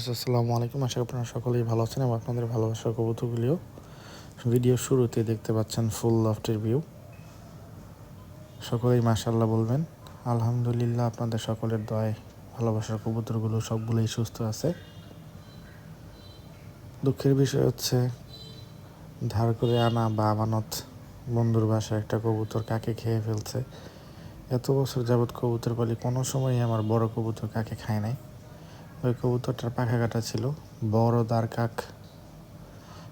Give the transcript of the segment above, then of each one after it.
Viewers, আসসালামু আলাইকুম। আশা করি আপনারা সকলেই ভালো আছেন এবং আপনাদের ভালোবাসার কবুতরগুলিও ভিডিও শুরুতে দেখতে পাচ্ছেন ফুল লফটের ভিউ। সকলেই মাশাল্লাহ বলবেন, আলহামদুলিল্লাহ আপনাদের সকলের দয় ভালোবাসার কবুতরগুলো সবগুলোই সুস্থ আছে। দুঃখের বিষয় হচ্ছে ধার করে আনা বা আমানত বন্ধুর বাসায় একটা কবুতর কাকে খেয়ে ফেলছে? এত বছর যাবৎ কবুতর পালি কোনো সময়ই আমার বড় কবুতর কাকে খায় নাই। ওই কবুতরটার পাখা কাটা ছিল। বড় দার কাক।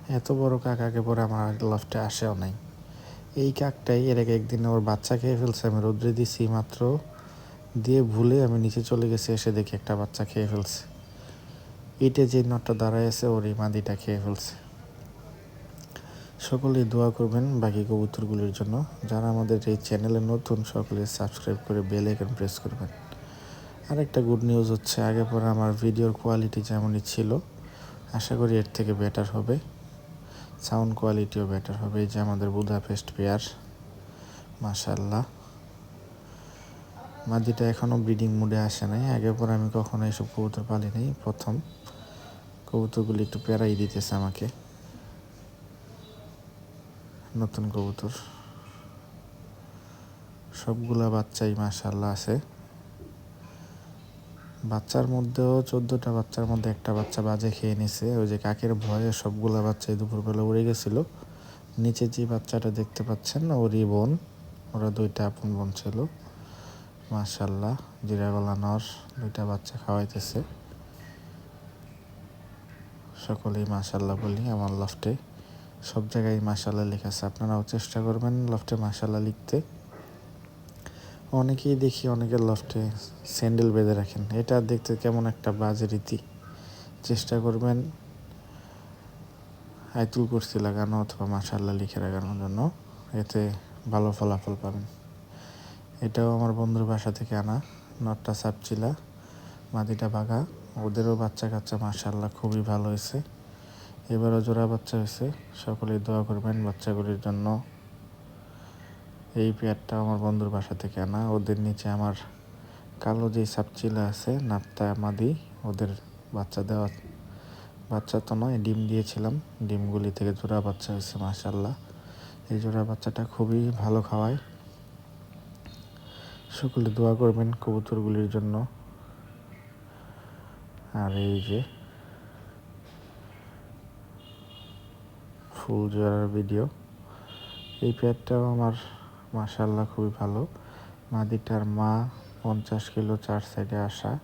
এত বড় কাক আগে পরে আমার লফটে আসেও নাই। এই কাকটাই এর আগে একদিন ওর বাচ্চা খেয়ে ফেলছে, আমি রোদ্রে দিছি মাত্র। দিয়ে ভুলে আমি নিচে চলে গেছি, এসে দেখি একটা বাচ্চা খেয়ে ফেলছে। ইটে যে নটটা দাঁড়ায় আছে ওর এই মাদিটা খেয়ে ফেলছে। সকলেই দোয়া করবেন বাকি কবুতরগুলির জন্য। যারা আমাদের এই চ্যানেলে নতুন, সকলে সাবস্ক্রাইব করে বেল আইকন প্রেস করবেন। আরেকটা গুড নিউজ হচ্ছে, আগে পরে আমার ভিডিওর কোয়ালিটি যেমনই ছিল, আশা করি এর থেকে বেটার হবে। সাউন্ড কোয়ালিটিও বেটার হবে, এই যে আমাদের বুদাপেস্ট পেয়ার। মাশাল্লাহ মাদিটা এখনও ব্রিডিং মুডে আসে নাই, আগে পরে আমি কখনো এইসব কবুতর পালি নাই প্রথম। কবুতরগুলি একটু পেয়ারাই দিতেছে আমাকে। নতুন কবুতর। সবগুলা বাচ্চাই মাশাল্লাহ আছে। বাচ্চার মধ্যেও চোদ্দোটা বাচ্চার মধ্যে একটা বাচ্চা বাজে খেয়ে নিছে। ওই যে কাকের ভয়ে সবগুলা বাচ্চাই দুপুরবেলা উড়ে গেছিল। নিচে যে বাচ্চাটা দেখতে পাচ্ছেন, ওরই বোন। ওরা দুইটা আপন বোন ছিল। মাশাল্লাহ জিরাগলা নর, দুইটা বাচ্চা খাওয়াইতেছে। সকলেই মাশাল্লাহ বলি, আমার লফটে। সব জায়গায় মাশাল্লাহ লেখা আছে। আপনারাও চেষ্টা করবেন লফটে মাশাল্লাহ লিখতে। অনেকেই দেখি, অনেকের লফটে স্যান্ডেল বেঁধে রাখেন। এটা দেখতে কেমন একটা বাজে রীতি। চেষ্টা করবেন আইতুল কুর্সি লাগানো অথবা মাশাল্লাহ লিখে লাগানোর জন্য। এতে ভালো ফলাফল পাবেন। এটাও আমার বন্ধুর বাসা থেকে আনা, নটটা সাপচিলা, মাদিটা বাঘা। ওদেরও বাচ্চা কাচ্চা মাশাল্লাহ খুবই ভালো হয়েছে। এবারও জোড়া বাচ্চা হয়েছে। সকলেই দোয়া করবেন বাচ্চাগুলির জন্য। এই পেয়ারটা আমার বন্ধুর বাসা থেকে আনা। ওদের নিচে আমার কালো যে সাপচিলা আছে, নাপ্তা মাদি, ওদের বাচ্চা দেওয়া, বাচ্চা তো নয়, ডিম দিয়েছিলাম। ডিমগুলি থেকে জোড়া বাচ্চা হয়েছে মাশাল্লাহ এই জোড়া বাচ্চাটা খুবই ভালো খাওয়ায়। সকলে দোয়া করবেন কবুতরগুলির জন্য। আর এই যে ফুল জোয়ার ভিডিও। এই পেয়ারটাও আমার মাশাল্লাহ খুবই ভালো। মাদিটার মা পঞ্চাশ কিলো চার সাইডে আসা।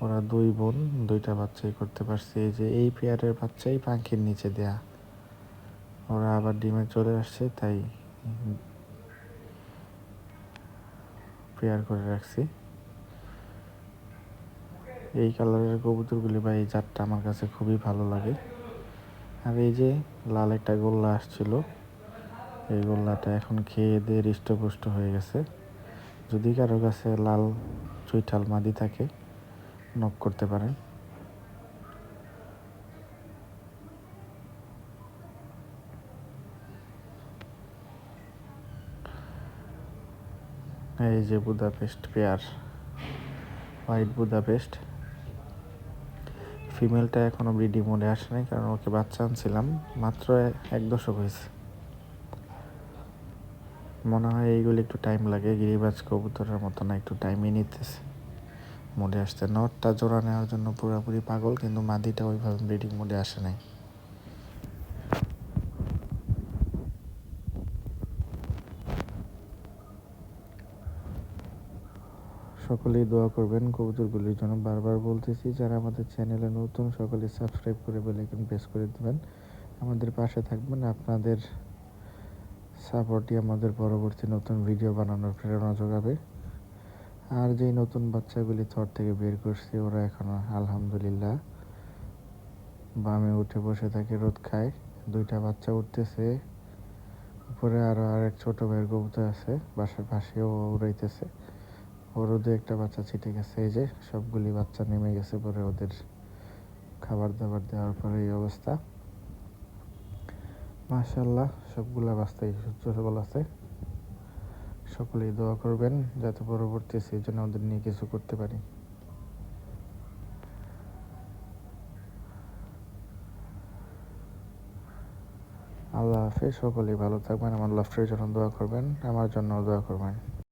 ওরা দুই বোন, দুইটা বাচ্চাই করতে পারছে। এই যে এই পেয়ারের বাচ্চাই পাখির নিচে দেয়া। ওরা আবার ডিমে চলে আসছে, তাই পেয়ার করে রাখছি। এই কালারের কবুতরগুলি বা এই জাতটা আমার কাছে খুবই ভালো লাগে। আর এই যে লাল একটা গোল্লা আসছিল এই গোল্লাটা এখন খেয়ে দিয়ে হৃষ্টপুষ্ট হয়ে গেছে। যদি কারও কাছে লাল চুইঠাল মাদি থাকে নক করতে পারেন। এই যে বুদাপেস্ট পেয়ার, হোয়াইট বুদাপেস্ট। ফিমেলটা এখনও ব্রিডিং মোডে আসে নাই, কারণ ওকে বাচ্চা আনছিলাম, মাত্র এক দশক হয়েছে। মনে হয় এইগুলি একটু টাইম লাগে, গিরিবাজ কবুতরের মতো না, একটু টাইমই নিতেছে। মোডে আসতে নটটা জোড়া নেওয়ার জন্য পুরোপুরি পাগল, কিন্তু মাদিটা ওইভাবে ব্রিডিং মোডে আসে নাই। সকলেই দোয়া করবেন কবুতরগুলির জন্য। বারবার বলতেছি, যারা আমাদের চ্যানেলে নতুন, সকলে সাবস্ক্রাইব করে বেলাইকন প্রেস করে দেবেন। আমাদের পাশে থাকবেন। আপনাদের সাপোর্টই আমাদের পরবর্তী নতুন ভিডিও বানানোর প্রেরণা যোগাবে। আর যেই নতুন বাচ্চাগুলি থর থেকে বের করছি, ওরা এখন আলহামদুলিল্লাহ বামে উঠে বসে থাকে, রোদ খায়। দুইটা বাচ্চা উঠতেছে। উপরে আরও আরেক ছোট ভাইয়ের কবুতর আছে বাসার পাশেও উড়াইতেছে। ওরও দু একটা বাচ্চা ছিটে গেছে, এই যে সবগুলি বাচ্চা নেমে গেছে পরে ওদের খাবার দাবার দেওয়ার পরে এই অবস্থা। মাশাল্লাহ সবগুলা বাস্তাই সবল আছে। সকলেই দোয়া করবেন যাতে পরবর্তী সিজনে আমাদের নিয়ে কিছু করতে পারি। আল্লাহ হাফেজ, সকলেই ভালো থাকবেন। আমার লাস্টের জন্য দোয়া করবেন, আমার জন্য দোয়া করবেন।